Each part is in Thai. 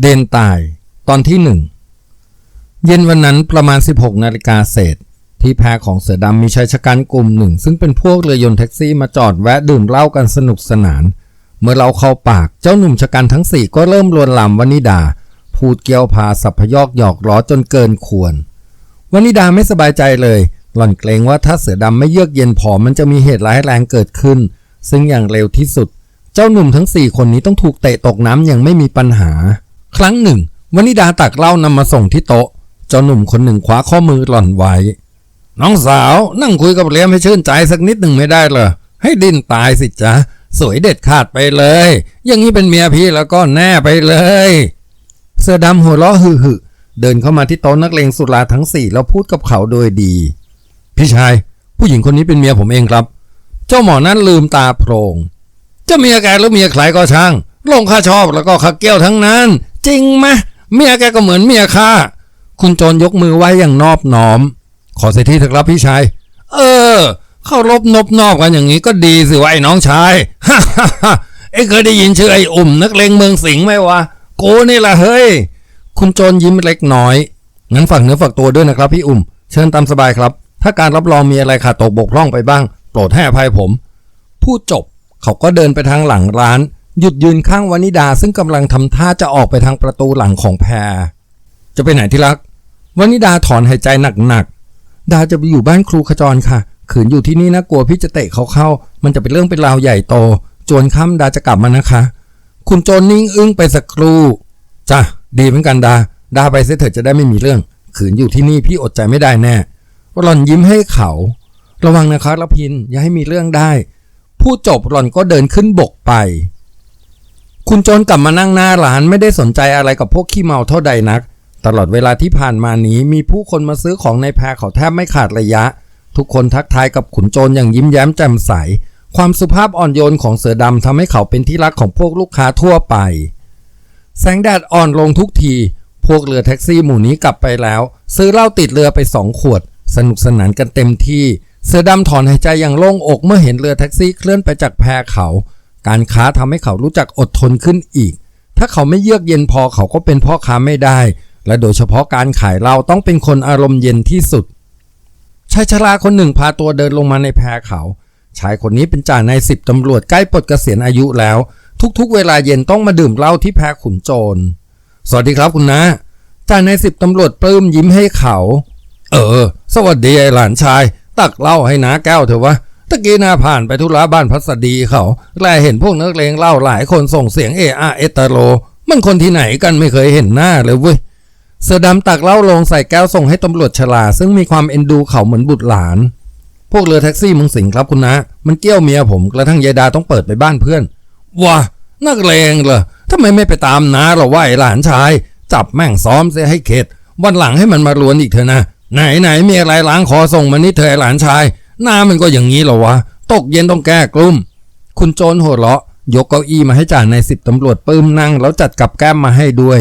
เดนตาย ตอนที่หนึ่ง เย็นวันนั้นประมาณ 16 นาฬิกาเศษ ที่แพของเสือดำมีชายชะกันกลุ่มหนึ่ง ซึ่งเป็นพวกเรือยนต์แท็กซี่มาจอดแวะดื่มเหล้ากันสนุกสนาน เมื่อเราเข้าปากเจ้าหนุ่มชะกันทั้งสี่ก็เริ่มลวนลามวนิดา พูดเกี่ยวพาสัพยอกหยอกล้อจนเกินควรวนิดาไม่สบายใจเลย หล่อนเกรงว่าถ้าเสือดำไม่เยือกเย็นพอมันจะมีเหตุร้ายแรงเกิดขึ้น ซึ่งอย่างเร็วที่สุด เจ้าหนุ่มทั้งสี่คนนี้ต้องถูกเตะตกน้ำอย่างไม่มีปัญหา ครั้งหนึ่งวนิดาตักเหล้านำมาส่งที่โต๊ะ เจ้าหนุ่มคนหนึ่งคว้าข้อมือหล่อนไว้ น้องสาวนั่งคุยกับเลียมให้ชื่นใจสักนิดหนึ่งไม่ได้เหรอ ให้ดิ้นตายสิจ๊ะ สวยเด็ดขาดไปเลย อย่างนี้เป็นเมียพี่แล้วก็แน่ไปเลย เสื้อดำหัวเราะหึ่ๆเดินเข้ามาที่โต๊ะนักเลงสุราทั้งสี่แล้วพูดกับเขาโดยดี พี่ชาย ผู้หญิงคนนี้เป็นเมียผมเองครับ เจ้าหมอนั้นลืมตาโพรงจะเมียแกหรือเมียใครก็ช่างลงข้าชอบแล้วก็ข้าเกี้ยวทั้งนั้น จริงไหมเมียแกก็เหมือนเมียข้าคุณโจรยกมือไหว้อย่างนอบน้อม ขอเสียทีเถอะครับพี่ชาย เออ เข้ารบนบนอบกันอย่างนี้ก็ดีสิวะไอ้น้องชายฮ่าฮ่าฮ่าไอ้เคยได้ยินชื่อไอ้อุ่มนักเลงเมืองสิงห์ไหมวะโกนี่แหละเฮ้ย คุณโจรยิ้มเล็กน้อย งั้นฝากเนื้อฝากตัวด้วยนะครับพี่อุ่ม เชิญตามสบายครับ ถ้าการรับรองมีอะไรขาดตกบกพร่องไปบ้าง โปรดให้อภัยผม พูดจบเขาก็เดินไปทางหลังร้าน หยุดยืนข้างวานิดาซึ่งกำลังทำท่าจะออกไปทางประตูหลังของแพร จะไปไหนที่รักวานิดาถอนหายใจหนักๆ ดาจะไปอยู่บ้านครูขจรค่ะ ขืนอยู่ที่นี่นะกลัวพี่จะเตะเขาเข้า มันจะเป็นเรื่องเป็นราวใหญ่โต จวนค่ำดาจะกลับมานะคะ คุณโจนนิ่งอึ้งไปสักครู่จ้ะดีเหมือนกันดา ดาไปเสียเถิดจะได้ไม่มีเรื่อง ขืนอยู่ที่นี่พี่อดใจไม่ได้แน่หล่อนยิ้มให้เขา ระวังนะคะละพินอย่าให้มีเรื่องได้พูดจบหล่อนก็เดินขึ้นบกไป คุณโจนกลับมานั่งหน้าร้านไม่ได้สนใจอะไรกับพวกขี้เมาเท่าใดนัก ตลอดเวลาที่ผ่านมานี้มีผู้คนมาซื้อของในแพรเขาแทบไม่ขาดระยะ ทุกคนทักทายกับขุนโจรอย่างยิ้มแย้มแจ่มใส ความสุภาพอ่อนโยนของเสือดำทำให้เขาเป็นที่รักของพวกลูกค้าทั่วไป แสงแดดอ่อนลงทุกที พวกเรือแท็กซี่หมู่นี้กลับไปแล้ว ซื้อเหล้าติดเรือไปสองขวด สนุกสนานกันเต็มที่ เสือดำถอนหายใจอย่างโล่งอกเมื่อเห็นเรือแท็กซี่เคลื่อนไปจากแพเขา การค้าทำให้เขารู้จักอดทนขึ้นอีก ถ้าเขาไม่เยือกเย็นพอเขาก็เป็นพ่อค้าไม่ได้ และโดยเฉพาะการขายเหล้าต้องเป็นคนอารมณ์เย็นที่สุดชายชราคนหนึ่งพาตัวเดินลงมาในแพเขา ชายคนนี้เป็นจ่าในสิบตำรวจใกล้ปลดเกษียณอายุแล้ว ทุกๆ เวลาเย็นต้องมาดื่มเหล้าที่แพขุนโจร สวัสดีครับคุณนะจ่าในสิบตำรวจปลื้มยิ้มให้เขา เออ สวัสดีไอ้หลานชาย ตักเหล้าให้นาแก้วเถอะวะ ตะกี้นาผ่านไปธุระบ้านพัสดีเขาแลเห็นพวกนักเลงเหล้าหลายคนส่งเสียงเออาเอตโลมันคนที่ไหนกันไม่เคยเห็นหน้าเลยเว้ยเสือดำตักเหล้าลงใส่แก้วส่งให้ตำรวจชลา ซึ่งมีความเอ็นดูเขาเหมือนบุตรหลาน พวกเรือแท็กซี่มึงสิงครับคุณนะ มันเกี้ยวเมียผมกระทั่งยายดาต้องเปิดไปบ้านเพื่อนว้านักเลงเหรอทำไมไม่ไปตามน้าหราไอ้หลานชาย จับแม่งซ้อมเสียให้เข็ดวันหลังให้มันมารวนอีกเถอะนะ ไหนไหนมีอะไรล้างคอส่งมานี่เธอหลานชาย หน้ามันก็อย่างนี้เหรอวะ ตกเย็นต้องแก้กลุ่ม คุณโจนหัวเราะ ยกเก้าอี้มาให้จ่าในสิบตำรวจปื้มนั่ง แล้วจัดกับแก้มมาให้ด้วย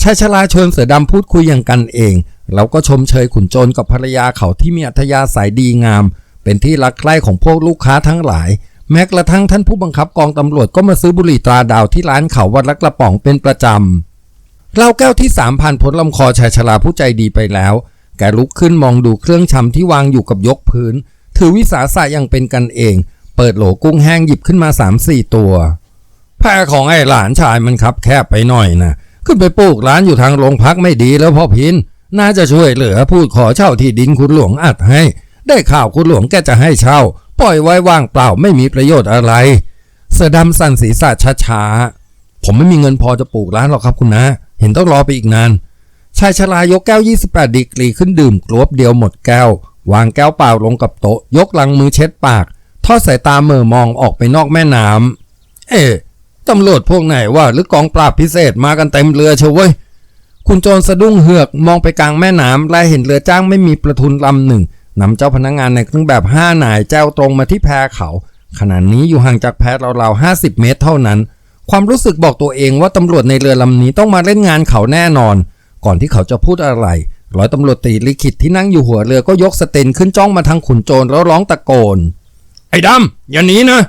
ชายชราชวนเสือดำพูดคุยอย่างกันเอง แล้วก็ชมเชยขุนโจรกับภรรยาเขาที่มีอัธยาศัยดีงาม เป็นที่รักใคร่ของพวกลูกค้าทั้งหลาย แม้กระทั่งท่านผู้บังคับกองตำรวจก็มาซื้อบุหรี่ตราดาวที่ร้านเขาวันละกระป๋องเป็นประจำเหล้าแก้วที่สามพันพ้นลำคอชายชราผู้ใจดีไปแล้ว แกลุกขึ้นมองดูเครื่องชำที่วางอยู่กับยกพื้น ถือวิสาสะอย่างเป็นกันเอง เปิดโหลกุ้งแห้งหยิบขึ้นมาสามสี่ตัวแพรของไอ้หลานชายมันคับแคบไปหน่อยนะขึ้นไปปลูกร้านอยู่ทางโรงพักไม่ดีแล้วพ่อพินน่าจะช่วยเหลือพูดขอเช่าที่ดินคุณหลวงอัดให้ ได้ข่าวคุณหลวงแกจะให้เช่า ปล่อยไว้ว่างเปล่าไม่มีประโยชน์อะไร เสือดำสั่นศีรษะช้าๆผมไม่มีเงินพอจะปลูกร้านหรอกครับคุณนะ เห็นต้องรอไปอีกนานชายชรายกแก้ว 28 ดีกรีขึ้นดื่มกลวบเดียวหมดแก้ว วางแก้วเปล่าลงกับโต๊ะ ยกหลังมือเช็ดปาก ทอดสายตาเหม่อมองออกไปนอกแม่น้ำ เอ๊ะตำรวจพวกไหนว่าหรือกองปราบพิเศษมากันเต็มเรือเชียวเว้ย คุณโจรสะดุ้งเหือกมองไปกลางแม่น้ำและเห็นเรือจ้างไม่มีประทุนลำหนึ่งนำเจ้าพนักงานในเครื่องแบบห้านายแจวตรงมาที่แพเขา ขณะนี้อยู่ห่างจากแพราวๆห้าสิบเมตรเท่านั้น ความรู้สึกบอกตัวเองว่าตำรวจในเรือลำนี้ต้องมาเล่นงานเขาแน่นอน ก่อนที่เขาจะพูดอะไร ร้อยตำรวจตรีลิขิตที่นั่งอยู่หัวเรือก็ยกสเตนขึ้นจ้องมาทางขุนโจรแล้วร้องตะโกน ไอ้ดำอย่าหนีนะ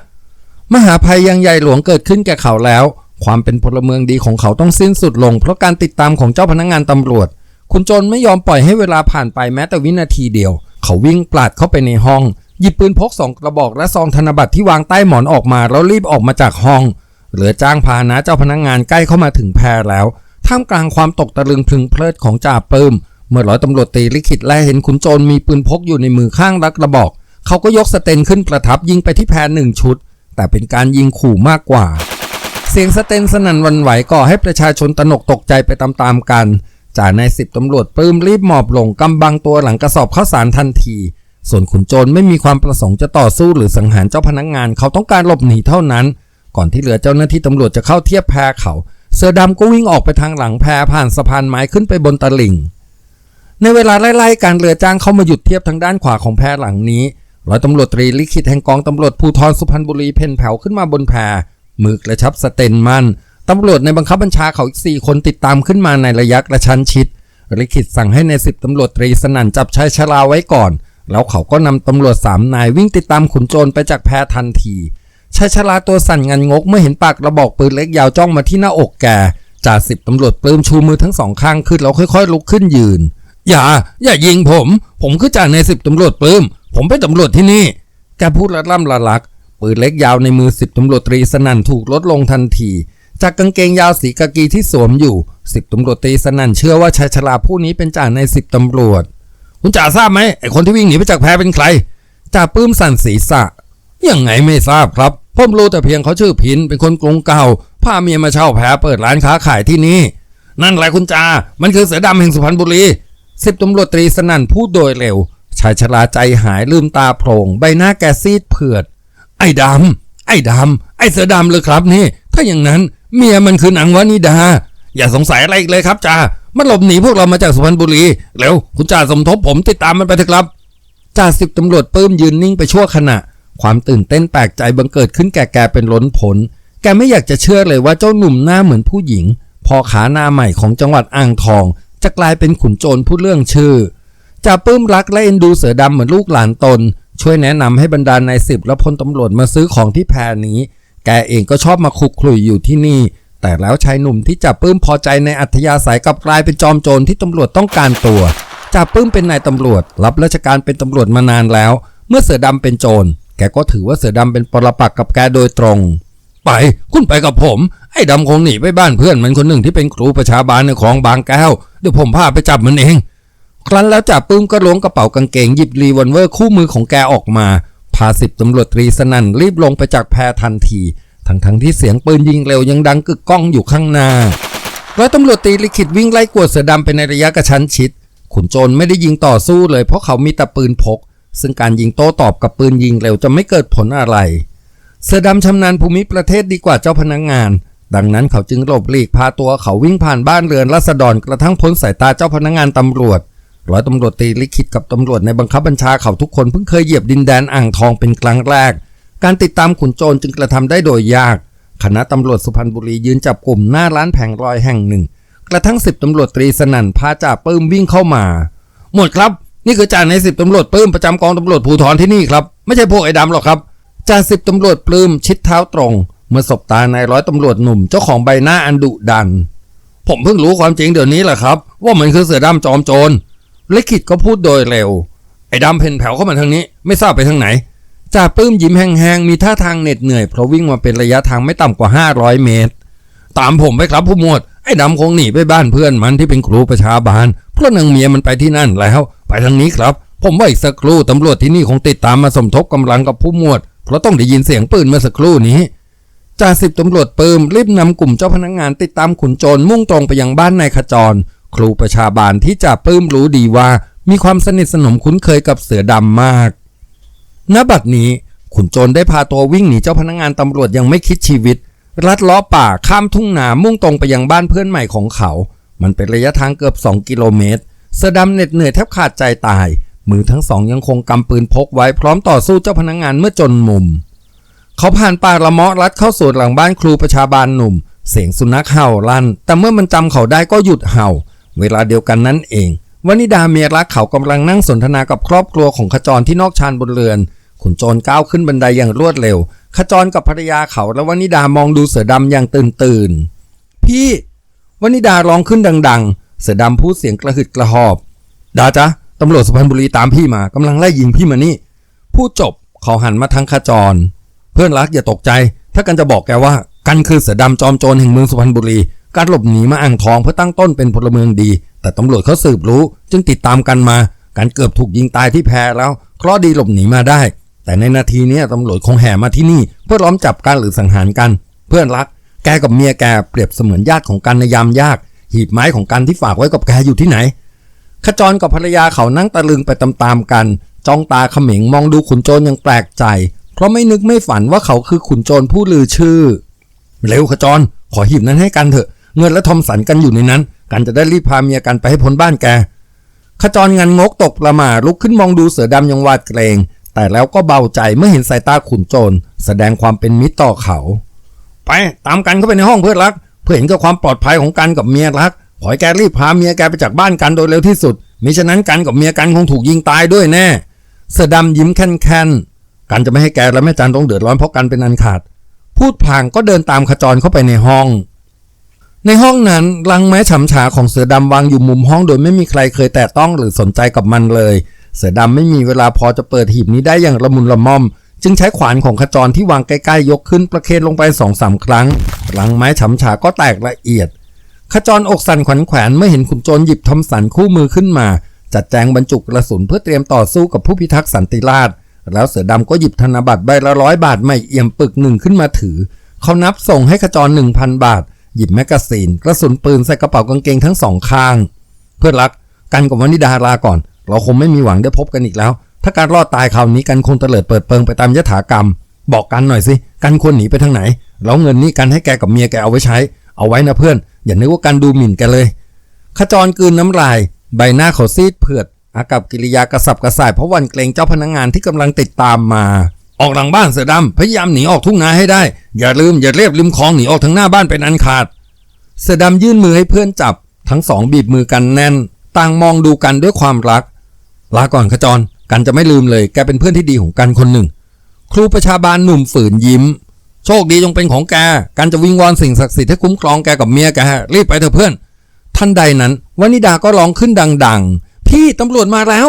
มหาภัยยังใหญ่หลวงเกิดขึ้นแก่เขาแล้ว ความเป็นพลเมืองดีของเขาต้องสิ้นสุดลง เพราะการติดตามของเจ้าพนักงานตำรวจคุณโจรไม่ยอมปล่อยให้เวลาผ่านไปแม้แต่วินาทีเดียว เขาวิ่งปลาดเข้าไปในห้อง หยิบปืนพกสองกระบอกและซองธนบัตรที่วางใต้หมอนออกมาแล้วรีบออกมาจากห้อง เหลือจ้างพานะเจ้าพนักงานใกล้เข้ามาถึงแพรแล้วท่ามกลางความตกตะลึงพึงเพลิดของจ่าเปิม เมื่อร้อยตำรวจตีลิขิตและเห็นขุนโจรมีปืนพกอยู่ในมือข้างรักระบอก เขาก็ยกสเตนขึ้นประทับยิงไปที่แพรหนึ่งชุด แต่เป็นการยิงขู่มากกว่า เสียงสเตนสนั่นวันไหวก่อให้ประชาชนตระหนกตกใจไปตามๆกันจ่านายสิบตำรวจปลื้มรีบหมอบลงกำบังตัวหลังกระสอบข้าวสารทันที ส่วนขุนโจรไม่มีความประสงค์จะต่อสู้หรือสังหารเจ้าพนักงาน เขาต้องการหลบหนีเท่านั้น ก่อนที่เหลือเจ้าหน้าที่ตำรวจจะเข้าเทียบแพเขา เสือดำก็วิ่งออกไปทางหลังแพผ่านสะพานไม้ขึ้นไปบนตลิ่ง ในเวลาไล่ๆการเรือจ้างเข้ามาหยุดเทียบทางด้านขวาของแพหลังนี้ร้อยตำรวจตรีลิขิตแห่งกองตำรวจภูธรสุพรรณบุรีเพ่นแผ่วขึ้นมาบนแพมือกระชับสเตนมันตำรวจในบังคับบัญชาเขาอีกสี่คนติดตามขึ้นมาในระยะกระชั้นชิดลิขิตสั่งให้ในสิบตำรวจตรีสนั่นจับชายชราไว้ก่อน แล้วเขาก็นำตำรวจสามนายวิ่งติดตามขุนโจรไปจากแพทันทีชายชราตัวสั่นงันงกเมื่อเห็นปากกระบอกปืนเล็กยาวจ้องมาที่หน้าอกแกจ่าสิบตำรวจปลื้มชูมือทั้งสองข้างขึ้นแล้วค่อย ๆ ลุกขึ้นยืน อย่า อย่ายิงผม ผมคือจ่าในสิบตำรวจปลื้ม ผมเป็นตำรวจที่นี่ แกพูดละล่ำละลัก ปืนเล็กยาวในมือสิบตำรวจตรีสนั่นถูกลดลงทันที จากกางเกงยาวสีกากีที่สวมอยู่สิบตำรวจตรีสนั่นเชื่อว่าชายชราผู้นี้เป็นจ่าในสิบตำรวจ คุณจ่าทราบไหมไอคนที่วิ่งหนีไปจากแพเป็นใครจ่าปื้มสั่นศีรษะยังไงไม่ทราบครับผมรู้แต่เพียงเขาชื่อพินเป็นคนกรุงเก่าพาเมียมาเช่าแพเปิดร้านค้าขายที่นี่นั่นแหละคุณจา มันคือเสือดำแห่งสุพรรณบุรี สิบตำรวจตรีสนั่นพูดโดยเร็ว ชายชราใจหายลืมตาโพลงใบหน้าแกซีดเผือด ไอ้ดำไอ้ดำไอ้เสือดำเลยครับนี่ ถ้าอย่างนั้นเมียมันคือนางวานิดา อย่าสงสัยอะไรอีกเลยครับจ่ามันหลบหนีพวกเรามาจากสุพรรณบุรีเร็วคุณจ่าสมทบผมติดตามมันไปเถอะครับจ่าสิบตำรวจปื้มยืนนิ่งไปชั่วขณะ ความตื่นเต้นแปลกใจบังเกิดขึ้นแก่แกเป็นล้นผล แกไม่อยากจะเชื่อเลยว่าเจ้าหนุ่มหน้าเหมือนผู้หญิง พอขาหน้าใหม่ของจังหวัดอ่างทอง จะกลายเป็นขุนโจรผู้เรื่องชื่อจ่าปื้มรักและเอ็นดูเสือดำเหมือนลูกหลานตน ช่วยแนะนำให้บรรดานายสิบและพลตำรวจมาซื้อของที่แพรนี้ แกเองก็ชอบมาคลุกคลุยอยู่ที่นี่ แต่แล้วชายหนุ่มที่จ่าปื้มพอใจในอัธยาศัยกลับกลายเป็นจอมโจรที่ตำรวจต้องการตัวจ่าปื้มเป็นนายตำรวจ รับราชการเป็นตำรวจมานานแล้ว เมื่อเสือดำเป็นโจร แกก็ถือว่าเสือดำเป็นปรปักษ์กับแกโดยตรง ไป คุณไปกับผม ไอ้ดำคงหนีไปบ้านเพื่อนมันคนหนึ่งที่เป็นครูประชาบาลในคลองบางแก้ว เดี๋ยวผมพาไปจับมันเอง ครั้นแล้วจ่าปื้มก็ล้วงกระเป๋ากางเกงหยิบรีวอลเวอร์คู่มือของแกออกมา พาสิบตำรวจตรีสนั่นรีบลงไปจากแพทันที ทั้งทั้งๆที่เสียงปืนยิงเร็วยังดังกึกก้องอยู่ข้างหน้าร้อยตำรวจตีลิขิตวิ่งไล่กวดเสือดำไปในระยะกระชั้นชิด ขุนโจรไม่ได้ยิงต่อสู้เลยเพราะเขามีแต่ปืนพก ซึ่งการยิงโต้ตอบกับปืนยิงเร็วจะไม่เกิดผลอะไร เสือดำชำนาญภูมิประเทศดีกว่าเจ้าพนักงงาน ดังนั้นเขาจึงหลบหลีกพาตัวเขาวิ่งผ่านบ้านเรือนรัษฎรกระทั่งพ้นสายตาเจ้าพนักงงานตำรวจร้อยตำรวจตีลิขิตกับตำรวจในบังคับบัญชาเขาทุกคนเพิ่งเคยเหยียบดินแดนอ่างทองเป็นครั้งแรก การติดตามขุนโจรจึงกระทำได้โดยยาก คณะตำรวจสุพรรณบุรียืนจับกลุ่มหน้าร้านแผงลอยแห่งหนึ่ง กระทั่งสิบตำรวจตรีสนั่นพาจ่าปื้มวิ่งเข้ามา หมดครับ นี่คือจ่าในสิบตำรวจปื้มประจำกองตำรวจภูธรที่นี่ครับ ไม่ใช่พวกไอ้ดำหรอกครับ จ่าสิบตำรวจปลื้มชิดเท้าตรง เมื่อสบตานายร้อยตำรวจหนุ่มเจ้าของใบหน้าอันดุดัน ผมเพิ่งรู้ความจริงเดี๋ยวนี้แหละครับ ว่ามันคือเสือดำจอมโจรลิขิตก็พูดโดยเร็ว ไอ้ดำเพ่นแผ่วเข้ามาทางนี้ ไม่ทราบไปทางไหนจ่าปื้มยิ้มแห้งๆ มีท่าทางเหน็ดเหนื่อยเพราะวิ่งมาเป็นระยะทางไม่ต่ำกว่า 500 เมตร ตามผมไปครับผู้หมวด ไอ้ดำคงหนีไปบ้านเพื่อนมันที่เป็นครูประชาบาล เพราะนางเมียมันไปที่นั่นแล้ว ไปทางนี้ครับ ผมว่าอีกสักครู่ตำรวจที่นี่คงติดตามมาสมทบกำลังกับผู้หมวด เพราะต้องได้ยินเสียงปืนเมื่อสักครู่นี้จ่าสิบตำรวจปืมรีบนำกลุ่มเจ้าพนักงานติดตามขุนโจรมุ่งตรงไปยังบ้านนายขจร ครูประชาบาลที่จ่าปืมรู้ดีว่ามีความสนิทสนมคุ้นเคยกับเสือดำมาก ณ บัดนี้ขุนโจรได้พาตัววิ่งหนีเจ้าพนักงานตำรวจยังไม่คิดชีวิตลัดล้อป่าข้ามทุ่งนามุ่งตรงไปยังบ้านเพื่อนใหม่ของเขา มันเป็นระยะทางเกือบ 2 กิโลเมตร เสือดำเหน็ดเหนื่อยแทบขาดใจตาย มือทั้งสองยังคงกำปืนพกไว้พร้อมต่อสู้เจ้าพนักงานเมื่อจนมุม เขาผ่านป่าละเมาะลัดเข้าสวนหลังบ้านครูประชาบาลหนุ่ม เสียงสุนัขเห่าลั่น แต่เมื่อมันจำเขาได้ก็หยุดเห่า เวลาเดียวกันนั่นเองวนิดาเมียรักเขากำลังนั่งสนทนากับครอบครัวของขจรที่นอกชานบนเรือนขุนโจรก้าวขึ้นบันไดอย่างรวดเร็ว ขจรกับภรรยาเขาและวนิดามองดูเสือดำอย่างตื่นตื่น พี่วนิดาร้องขึ้นดัง ๆ เสือดำพูดเสียงกระหึดกระหอบดาจ๊ะ ตำรวจสุพรรณบุรีตามพี่มากำลังไล่ยิงพี่มานี่พูดจบเขาหันมาทางขจร เพื่อนรักอย่าตกใจ ถ้ากันจะบอกแกว่า กันคือเสือดำจอมโจรแห่งเมืองสุพรรณบุรี การหลบหนีมาอ่างทองเพื่อตั้งต้นเป็นพลเมืองดี แต่ตำรวจเขาสืบรู้ จึงติดตามกันมาการเกือบถูกยิงตายที่แพแล้วเคราะดีหลบหนีมาได้ แต่ในนาทีนี้ตำรวจคงแห่มาที่นี่ เพื่อล้อมจับกันหรือสังหารกัน เพื่อนรัก แกกับเมียแกเปรียบเสมือนญาติของกันในยามยาก หีบไม้ของกันที่ฝากไว้กับแกอยู่ที่ไหน ขจรกับภรรยาเขานั่งตะลึงไปตามๆกัน จ้องตาเขม็งมองดูขุนโจรอย่างแปลกใจ เพราะไม่นึกไม่ฝันว่าเขาคือขุนโจรผู้ลือชื่อ เร็วขจร ขอหีบนั้นให้กันเถอะ เงินและทอมสันกันอยู่ในนั้น กันจะได้รีบพาเมียกันไปให้พ้นบ้านแก ขจรงันงกตกประหมาลุกขึ้นมองดูเสือดำยังวาดเกรง แต่แล้วก็เบาใจเมื่อเห็นสายตาขุนโจรแสดงความเป็นมิตรต่อเขา ไปตามกันเข้าไปในห้องเพื่อนรัก เพื่อเห็นกับความปลอดภัยของกันกับเมียรัก ขอให้แกรีบพาเมียแกไปจากบ้านกันโดยเร็วที่สุดมิฉะนั้นกันกับเมียกันคงถูกยิงตายด้วยแน่ เสือดำยิ้มแค่นๆกันจะไม่ให้แกและแม่จันต้องเดือดร้อนเพราะกันเป็นอันขาด พูดพลางก็เดินตามขจรเข้าไปในห้อง ในห้องนั้นลังไม้ฉำฉาของเสือดำวางอยู่มุมห้องโดยไม่มีใครเคยแตะต้องหรือสนใจกับมันเลย เสือดำไม่มีเวลาพอจะเปิดหีบนี้ได้อย่างละมุนละม่อม จึงใช้ขวานของขจรที่วางใกล้ๆยกขึ้นประเคนลงไปสองสามครั้งลังไม้ฉำฉาก็แตกละเอียด ขจรอกสั่นขวัญแขวนเมื่อเห็นขุนโจรหยิบทอมสันคู่มือขึ้นมา จัดแจงบรรจุกระสุนเพื่อเตรียมต่อสู้กับผู้พิทักษ์สันติราษฎร์แล้วเสือดำก็หยิบธนบัตรใบละร้อยบาทใหม่เอี่ยมปึกหนึ่งขึ้นมาถือ เขานับส่งให้ขจรหนึ่งพันบาท หยิบแมกกาซีน กระสุนปืนใส่กระเป๋ากางเกงทั้งสองข้าง เพื่อรักกันกับวนิดาลาก่อน เราคงไม่มีหวังได้พบกันอีกแล้ว ถ้าการรอดตายคราวนี้กันคงเตลิดเปิดเปิงไปตามยถากรรม บอกกันหน่อยสิกันควรหนีไปทางไหนแล้วเงินนี้กันให้แกกับเมียแกเอาไว้ใช้ เอาไว้นะเพื่อน อย่านึกว่ากันดูหมิ่นแกเลย ขจรกืนน้ำลาย ใบหน้าเขาซีดเผือด อากับกิริยากระสับกระส่ายเพราะวันเกรงเจ้าพนักงงานที่กำลังติดตามมา ออกหลังบ้านเสือดำพยายามหนีออกทุ่งนาให้ได้ อย่าลืมอย่าเรียบริมคลองหนีออกทางหน้าบ้านเป็นอันขาด เสือดำยื่นมือให้เพื่อนจับ ทั้งสองบีบมือกันแน่น ต่างมองดูกันด้วยความรัก ลาก่อนขจรกันจะไม่ลืมเลย แกเป็นเพื่อนที่ดีของกันคนหนึ่ง ครูประชาบาลหนุ่มฝืนยิ้ม โชคดีจงเป็นของแกการจะวิงวอนสิ่งศักดิ์สิทธิ์ให้คุ้มครองแกกับเมียแกรีบไปเถอะเพื่อน ท่านใดนั้นวนิดาก็ร้องขึ้นดัง ๆ พี่ตำรวจมาแล้ว